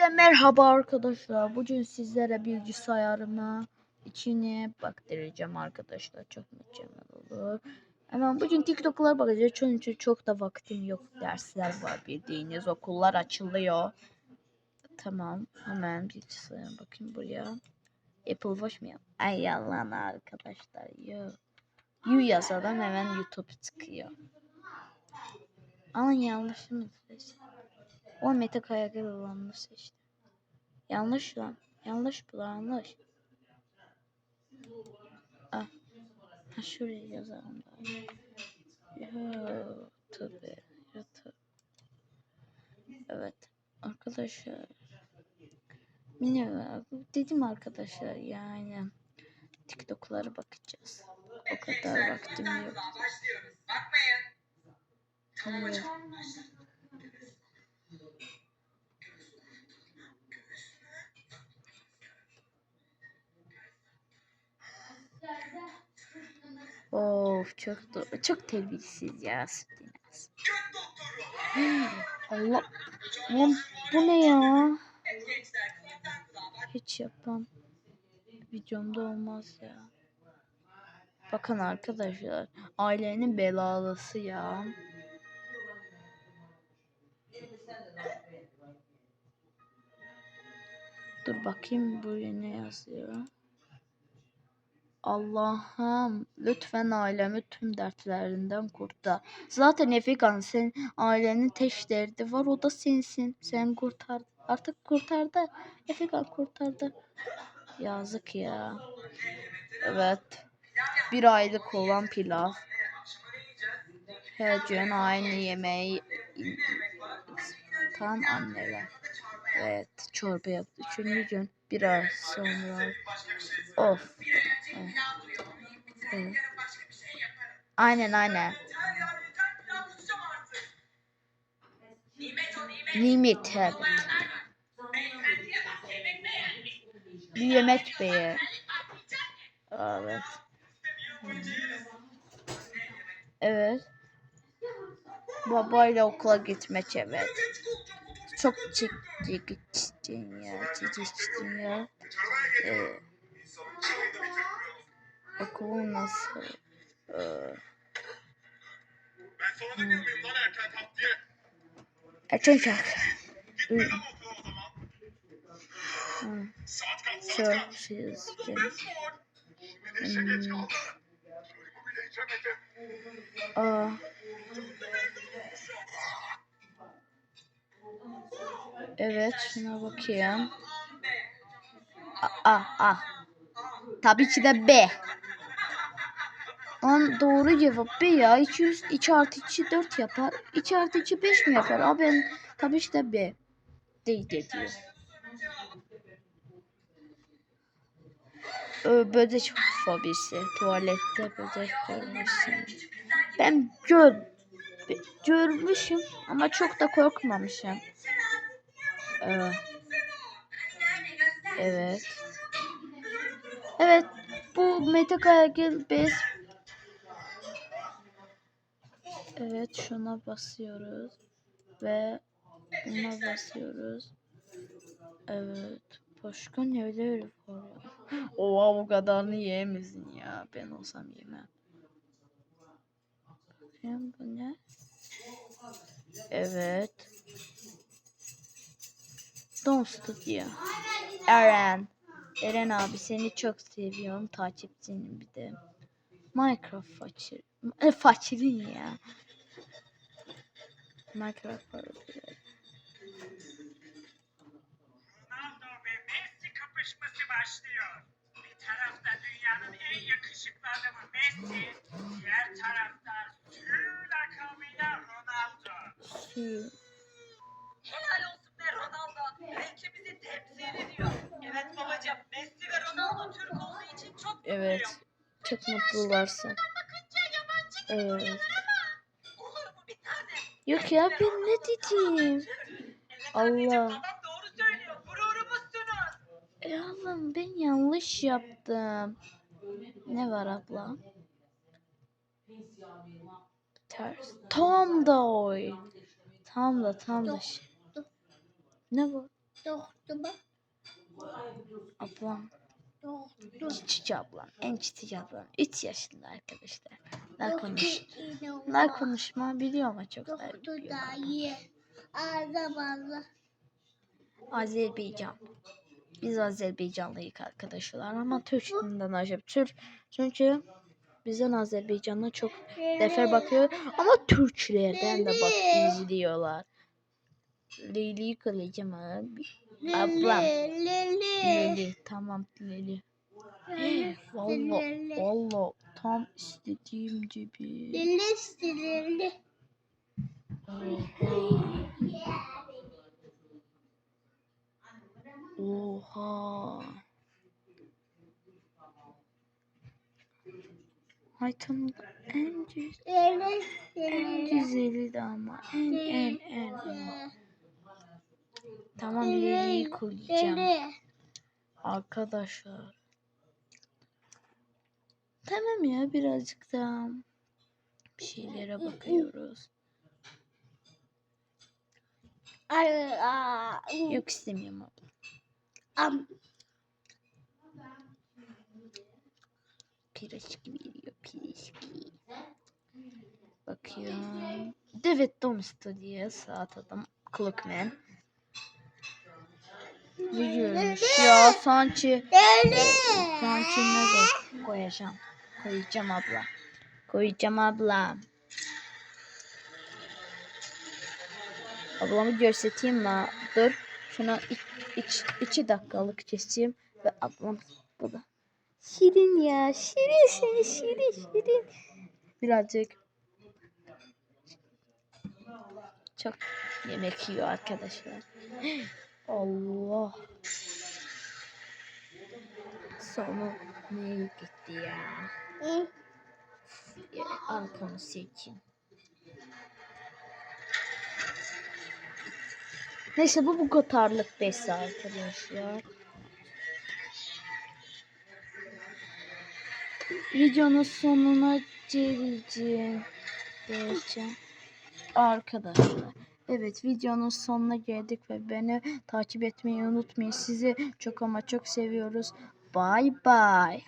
Hepinize merhaba arkadaşlar. Bugün sizlere bilgisayarımı içine baktıracağım arkadaşlar. Çok mükemmel olur. Hemen bugün TikTok'lara bakacağız. Çünkü çok da vaktim yok. Dersler var bildiğiniz. Okullar açılıyor. Tamam. Hemen bilgisayara bakayım buraya. Apple Watch mu yap? Ay yalan arkadaşlar. Yok. Yu yazalım hemen YouTube çıkıyor. Ama yanlış mı? O Mete Kayagil olanını seçtim. Yanlış lan. Yanlış bu yanlış. Ah. Ha şuraya yazalım da. YouTube. YouTube. Evet. Arkadaşlar. Ne var? Dedim arkadaşlar yani. TikTok'lara bakacağız. O kadar vaktim yok. Bakmayın. Tamam hocam. Of çok çok terbiyesiz ya doktoru. Allah. Lan bu ne ya? Hiç yapmam. Videomda olmaz ya. Bakın arkadaşlar. Ailenin belalısı ya. Dur bakayım buraya ne yazıyor. Allah'ım lütfen ailemi tüm dertlerinden kurtar. Zaten Efekan sen ailenin tek derdi var o da sensin. Sen kurtar. Artık kurtardı. Efekan kurtardı. Yazık ya. Evet. Bir aylık olan pilav. Her gün aynı yemeği tam anneler. Evet çorba yaptı. Üçüncü gün bir ay sonra. Of. Evet. Evet. Aynen aynen. Nimet beğenmiş. Bir yemek. Atlayacak. Evet. Evet. Babayla okula gitmek evet. Çok çekti gittin ya. Çektin ya. Çayını okul nasıl? Ee, Ben sana demiyor muyum lan erken kalk diye? erken kalk. Gitme lan okula o zaman. Hı, Saat kaç saat kaç? Aa, evet şuna bakayım. A, A, A. Tabii ki de B. Lan doğru cevap B ya. 200, 2 artı 2 4 yapar. 2 artı 2 5 mi yapar? Abi ben tabii işte B. Değil de diyor. Ö, böcek fobisi. Tuvalette böcek görmüşsün. Ben gör görmüşüm ama çok da korkmamışım. Evet. Evet. Evet. Bu Mete Kayagil biz Evet şuna basıyoruz ve buna basıyoruz. Evet. Başka neler var ya? Oha bu kadarını yiyemezsin ya. Ben olsam yemem. Bakayım bu ne? Evet. Don Studio. Eren. Eren abi seni çok seviyorum. Takipçinim bir de. Minecraft fakir. E, fakirin ya. Minecraft fakir. Ronaldo ve Messi kapışması başlıyor. Bir tarafta dünyanın en yakışıklı adamı Messi, diğer tarafta Sü lakabıyla Ronaldo. Su. Helal olsun be Ronaldo. Ülkemizi temsil ediyor. Evet babacığım Messi ve Ronaldo Türk olduğu için çok mutluyum. Evet. Çok mutlularsa. Evet. duruyorlar ama olur mu bir tane? Yok ya ben ne dedim? Allah. E oğlum ben yanlış yaptım. Ne var abla? Ters. Tam da oy. Tam da tam da. şey. Ne bu? Doktu bak. Ablam. Küçük ablam. En küçük ablam. 3 yaşında arkadaşlar. Daha konuş. Daha konuşma biliyor ama çok da Doktu biliyor. Azerbaycan. Biz Azerbaycanlıyız arkadaşlar ama Türk dilinden acaba Türk çünkü bizden Azerbaycan'a çok defer bakıyor ama Türklerden de bak izliyorlar. Lili kılacağım abi. Ablam. Lili. Lili tamam Lili. Valla valla tam istediğim gibi. Lili Lili. Oha. Hayatımın en güzel, Lili. en güzeli de ama en en en. en. Tamam Lili'yi koyacağım. Lili. Arkadaşlar. Tamam ya birazcık daha bir şeylere bakıyoruz. Yok istemiyorum abla. am. Piraşki veriyor piraşki. Bakıyorum. Evet Dom Studio saat adam Clockman. Ne görmüş ya sanki Lili. sanki ne koy- koyacağım. Koyacağım abla. Koyacağım abla. Ablamı göstereyim mi? Dur. Şuna iç, iç, iki dakikalık keseyim. Ve ablam bu da. Şirin ya. Şirin seni şirin şirin. Birazcık çok yemek yiyor arkadaşlar. Allah. Sonu neye gitti ya? Hı. ya al konu seçin. Neyse bu bu kadarlık besi arkadaşlar. Videonun sonuna geleceğim. Geleceğim. Arkadaşlar. Evet videonun sonuna geldik ve beni takip etmeyi unutmayın. Sizi çok ama çok seviyoruz. Bye bye.